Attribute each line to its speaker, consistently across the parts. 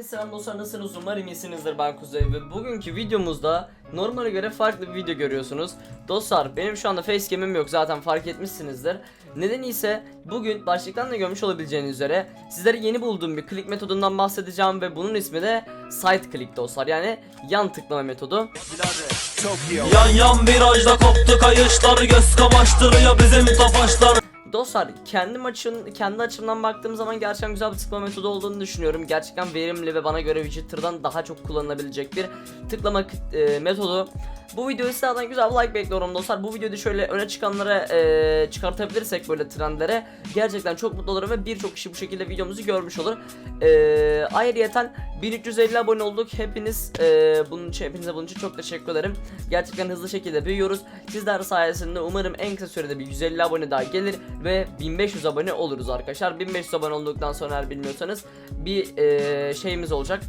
Speaker 1: Hepiniz selam dostlar nasılsınız? Umarım iyisinizdir ben Kuzey ve bugünkü videomuzda normale göre farklı bir video görüyorsunuz. Dostlar benim şu anda facecam'im yok zaten fark etmişsinizdir. Nedeni ise bugün başlıktan da görmüş olabileceğiniz üzere sizlere yeni bulduğum bir klik metodundan bahsedeceğim ve bunun ismi de side click dostlar yani yan tıklama metodu.
Speaker 2: Yan yan virajda koptu kayışlar Göz kamaştırıyor bizim tofaşlar
Speaker 1: Dostlar kendim açın kendi açımdan baktığım zaman gerçekten güzel bir tıklama metodu olduğunu düşünüyorum. Gerçekten verimli ve bana göre Widget'tan daha çok kullanılabilecek bir tıklama e, metodu. Bu videoyu sizlerden güzel bir like bekliyorum dostlar. Bu videoda şöyle öne çıkanlara e, çıkartabilirsek böyle trendlere gerçekten çok mutlu olurum ve birçok kişi bu şekilde videomuzu görmüş olur. E, ayrıyeten 1350 abone olduk. Hepiniz e, bunun için hepinize bunun için çok teşekkür ederim. Gerçekten hızlı şekilde büyüyoruz. Sizler sayesinde umarım en kısa sürede bir 150 abone daha gelir ve 1500 abone oluruz arkadaşlar. 1500 abone olduktan sonra eğer bilmiyorsanız bir e, şeyimiz olacak.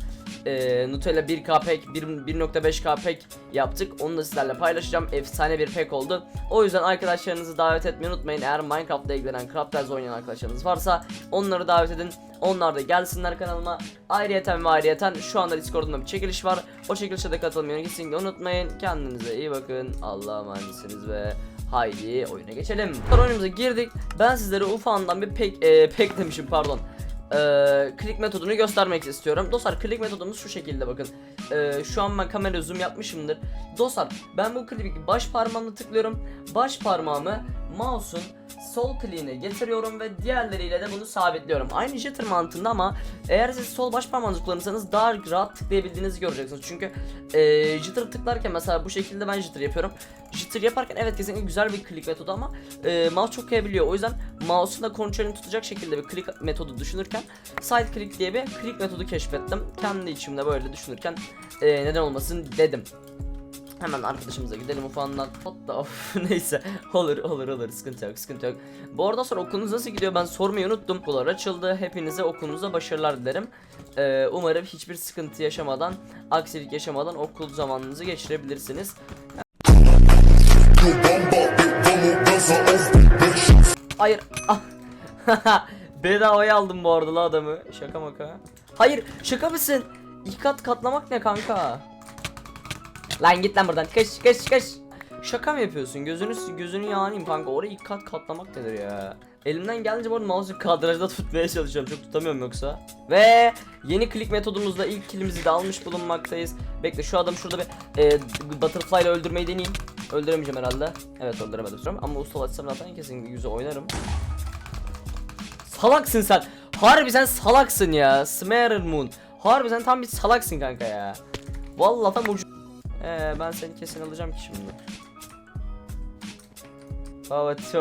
Speaker 1: E, Nutella 1K pack, 1 1.5K pack yaptık. Onu da sizlerle paylaşacağım. Efsane bir pack oldu. O yüzden arkadaşlarınızı davet etmeyi unutmayın. Eğer Minecraft'la ilgilenen Crafters oynayan arkadaşlarınız varsa onları davet edin. Onlar da gelsinler kanalıma. Ayrıyeten ve ayrıyeten şu anda Discord'umda bir çekiliş var. O çekilişe de katılmayı kesinlikle unutmayın. Kendinize iyi bakın. Allah'a emanetsiniz ve haydi oyuna geçelim. Oyunumuza girdik. Ben sizlere ufağından bir pek e, pek demişim pardon. E, klik metodunu göstermek istiyorum. Dostlar klik metodumuz şu şekilde bakın. E, şu an ben kamera zoom yapmışımdır. Dostlar ben bu klibi baş parmağımla tıklıyorum. Baş parmağımı mouse'un sol kliğine getiriyorum ve diğerleriyle de bunu sabitliyorum. Aynı jitter mantığında ama eğer siz sol baş parmağınızı kullanırsanız daha rahat tıklayabildiğinizi göreceksiniz. Çünkü e, jitter tıklarken mesela bu şekilde ben jitter yapıyorum. Jitter yaparken evet kesinlikle güzel bir klik metodu ama e, mouse çok kayabiliyor. O yüzden mouse'un da kontrolünü tutacak şekilde bir klik metodu düşünürken side click diye bir klik metodu keşfettim. Kendi içimde böyle düşünürken e, neden olmasın dedim. Hemen arkadaşımıza gidelim ufağından. Hatta of neyse olur olur olur sıkıntı yok sıkıntı yok. Bu arada sonra okulunuz nasıl gidiyor ben sormayı unuttum. Okullar açıldı hepinize okulunuzda başarılar dilerim. Ee, umarım hiçbir sıkıntı yaşamadan aksilik yaşamadan okul zamanınızı geçirebilirsiniz. Hayır. Ah. Bedavaya aldım bu arada la adamı. Şaka maka. Hayır şaka mısın? İki kat katlamak ne kanka? Lan git lan buradan. Kış kış kış. Şaka mı yapıyorsun? Gözünü gözünü yanayım kanka. Orayı kat katlamak nedir ya? Elimden gelince bu arada mouse'u kadrajda tutmaya çalışıyorum. Çok tutamıyorum yoksa. Ve yeni klik metodumuzla ilk kilimizi de almış bulunmaktayız. Bekle şu adam şurada bir e, butterfly ile öldürmeyi deneyeyim. Öldüremeyeceğim herhalde. Evet öldüremedim an. ama ustalaşsam zaten kesin yüzü oynarım. Salaksın sen. Harbi sen salaksın ya. Smear Moon. Harbi sen tam bir salaksın kanka ya. Vallahi tam ucu. Ee, ben seni kesin alacağım ki şimdi. Baba tüh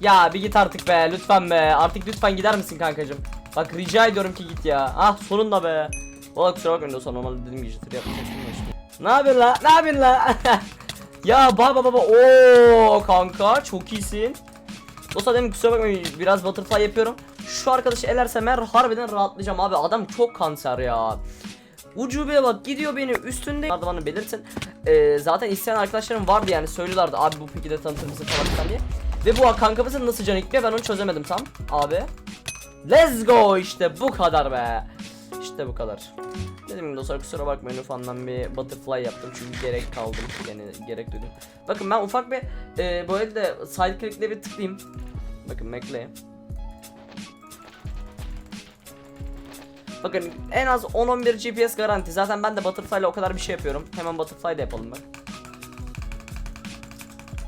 Speaker 1: Ya bir git artık be lütfen be. Artık lütfen gider misin kankacım? Bak rica ediyorum ki git ya. Ah sonunda be. Valla kusura bakmayın dostlar normalde dediğim gibi jitter yapmayacaktım da işte. Ne yapıyorsun la? Ne yapıyorsun la? ya baba baba o kanka çok iyisin. Dostlar dedim kusura bakmayın biraz butterfly yapıyorum. Şu arkadaşı elersem eğer harbiden rahatlayacağım abi. Adam çok kanser ya. Ucube bak gidiyor beni üstünde. Bana belirtin. Ee, Zaten isteyen arkadaşlarım vardı yani söylüyorlardı. Abi bu peki de tanıtır mısın falan filan diye. Ve bu kankamızın nasıl can gitmiyor ben onu çözemedim tam. Abi. Let's go! İşte bu kadar be. İşte bu kadar. Dedim gibi dostlar kusura bakmayın ufandan bir butterfly yaptım çünkü gerek kaldım. Yani gerek duydum. Bakın ben ufak bir e, böyle de side click'le bir tıklayayım. Bakın bekleyin Bakın en az 10-11 GPS garanti. Zaten ben de Butterfly ile o kadar bir şey yapıyorum. Hemen Butterfly de yapalım bak.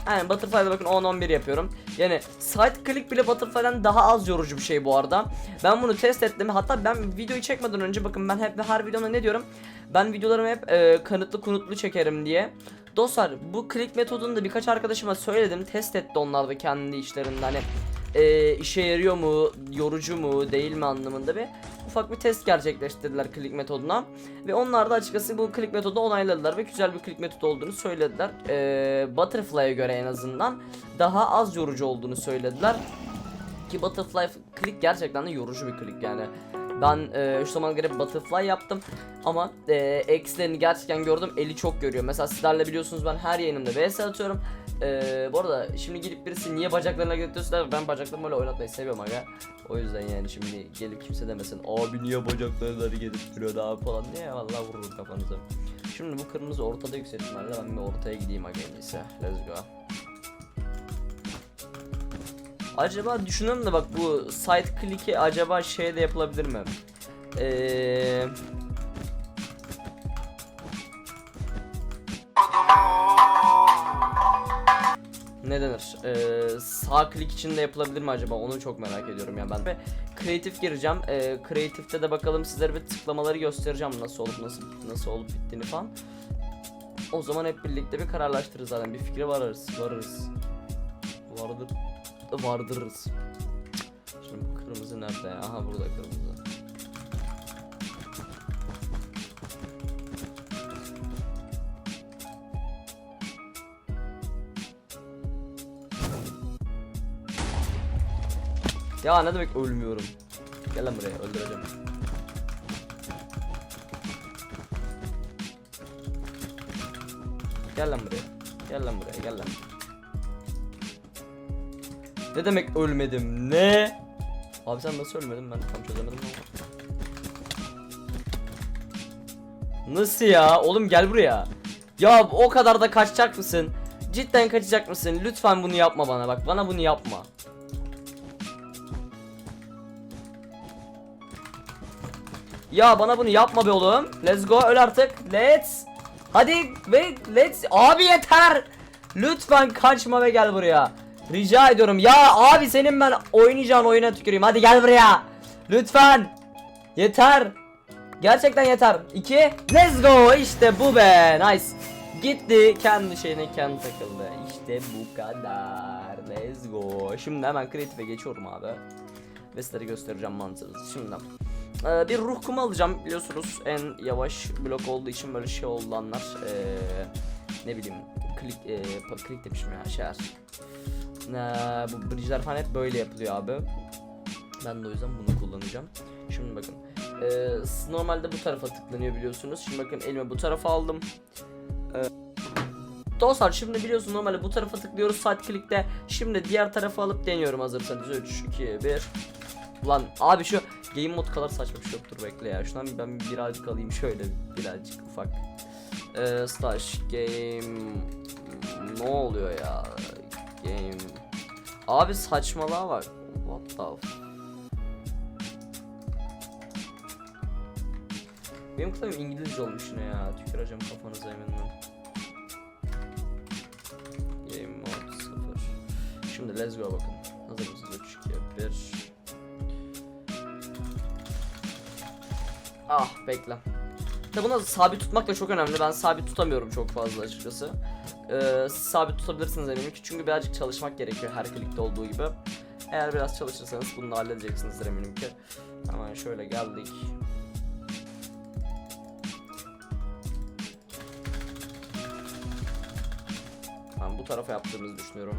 Speaker 1: Aynen Butterfly'da bakın 10-11 yapıyorum. Yani side click bile Butterfly'dan daha az yorucu bir şey bu arada. Ben bunu test ettim. Hatta ben videoyu çekmeden önce bakın ben hep her videomda ne diyorum? Ben videolarımı hep e, kanıtlı kunutlu çekerim diye. Dostlar bu click metodunu da birkaç arkadaşıma söyledim. Test etti onlar da kendi işlerinde hani e, işe yarıyor mu, yorucu mu, değil mi anlamında bir ufak bir test gerçekleştirdiler click metoduna. Ve onlar da açıkçası bu click metodu onayladılar ve güzel bir click metodu olduğunu söylediler. E, Butterfly'a göre en azından daha az yorucu olduğunu söylediler. Ki Butterfly click gerçekten de yorucu bir click yani. Ben e, şu zamana göre butterfly yaptım ama e, eksilerini gerçekten gördüm. Eli çok görüyor. Mesela sizlerle biliyorsunuz ben her yayınımda VS atıyorum. E, bu arada şimdi gelip birisi niye bacaklarına götürüyorsun ben bacaklarımı öyle oynatmayı seviyorum aga. O yüzden yani şimdi gelip kimse demesin abi niye bacaklarını hareket ettiriyor abi falan diye vallahi vururum kafanıza. Şimdi bu kırmızı ortada yüksek ihtimalle ben bir ortaya gideyim aga en. Let's go. Acaba düşünüyorum da bak bu side click'i acaba şey de yapılabilir mi? Eee ne denir? Ee, sağ klik için de yapılabilir mi acaba? Onu çok merak ediyorum ya ben. Ve kreatif gireceğim. Ee, kreatifte de bakalım sizlere bir tıklamaları göstereceğim nasıl olup nasıl nasıl olup bittiğini falan. O zaman hep birlikte bir kararlaştırırız zaten. Bir fikre varırız. Varırız. Vardır. Vardırırız. Şimdi bu kırmızı nerede ya? Aha burada kırmızı. Ya ne demek ölmüyorum? Gel lan buraya öldüreceğim. Gel lan buraya. Gel lan buraya gel lan. Ne demek ölmedim? Ne? Abi sen nasıl ölmedin ben tam çözemedim. Nasıl ya? Oğlum gel buraya. Ya o kadar da kaçacak mısın? Cidden kaçacak mısın? Lütfen bunu yapma bana bak. Bana bunu yapma. Ya bana bunu yapma be oğlum. Let's go öl artık. Let's. Hadi ve let's. Abi yeter. Lütfen kaçma ve gel buraya. Rica ediyorum. Ya abi senin ben oynayacağın oyuna tüküreyim. Hadi gel buraya. Lütfen. Yeter. Gerçekten yeter. 2 Let's go. İşte bu be. Nice. Gitti kendi şeyine kendi takıldı. İşte bu kadar. Let's go. Şimdi hemen kreatife geçiyorum abi. Ve sizlere göstereceğim mantığını. Şimdi ee, bir ruh kumu alacağım biliyorsunuz en yavaş blok olduğu için böyle şey olanlar ee, ne bileyim klik ee, klik demişim ya şeyler bu bridge'ler falan hep böyle yapılıyor abi. Ben de o yüzden bunu kullanacağım. Şimdi bakın. Ee, s- normalde bu tarafa tıklanıyor biliyorsunuz. Şimdi bakın elime bu tarafa aldım. Ee, Dostlar şimdi biliyorsun normalde bu tarafa tıklıyoruz side click'te şimdi diğer tarafa alıp deniyorum hazırsanız. 3 2 1 Lan abi şu game mod kadar saçma bir şey yoktur bekle ya. Şundan ben birazcık alayım şöyle birazcık ufak. Ee, slash game ne oluyor ya? Game Abi saçmalığa bak. What the f- Benim klavyem İngilizce olmuş yine ya. Tüküreceğim kafanıza eminim. Game mode 0. Şimdi let's go bakın. Hazır mısınız? 3 2 1 Ah bekle. Tabi bunu sabit tutmak da çok önemli. Ben sabit tutamıyorum çok fazla açıkçası. Siz sabit tutabilirsiniz eminim ki çünkü birazcık çalışmak gerekiyor her klikte olduğu gibi. Eğer biraz çalışırsanız bunu da halledeceksinizdir eminim ki. Hemen şöyle geldik. Ben bu tarafa yaptığımızı düşünüyorum.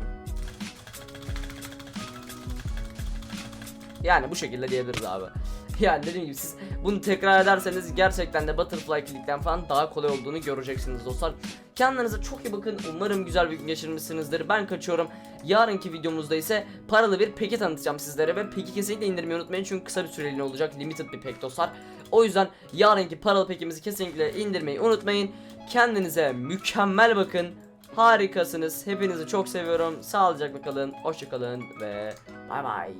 Speaker 1: Yani bu şekilde diyebiliriz abi. Yani dediğim gibi siz bunu tekrar ederseniz gerçekten de Butterfly Click'ten falan daha kolay olduğunu göreceksiniz dostlar. Kendinize çok iyi bakın. Umarım güzel bir gün geçirmişsinizdir. Ben kaçıyorum. Yarınki videomuzda ise paralı bir peki tanıtacağım sizlere ve peki kesinlikle indirmeyi unutmayın çünkü kısa bir süreliğine olacak. Limited bir pek dostlar. O yüzden yarınki paralı pekimizi kesinlikle indirmeyi unutmayın. Kendinize mükemmel bakın. Harikasınız. Hepinizi çok seviyorum. Sağlıcakla kalın. Hoşçakalın ve bay bay.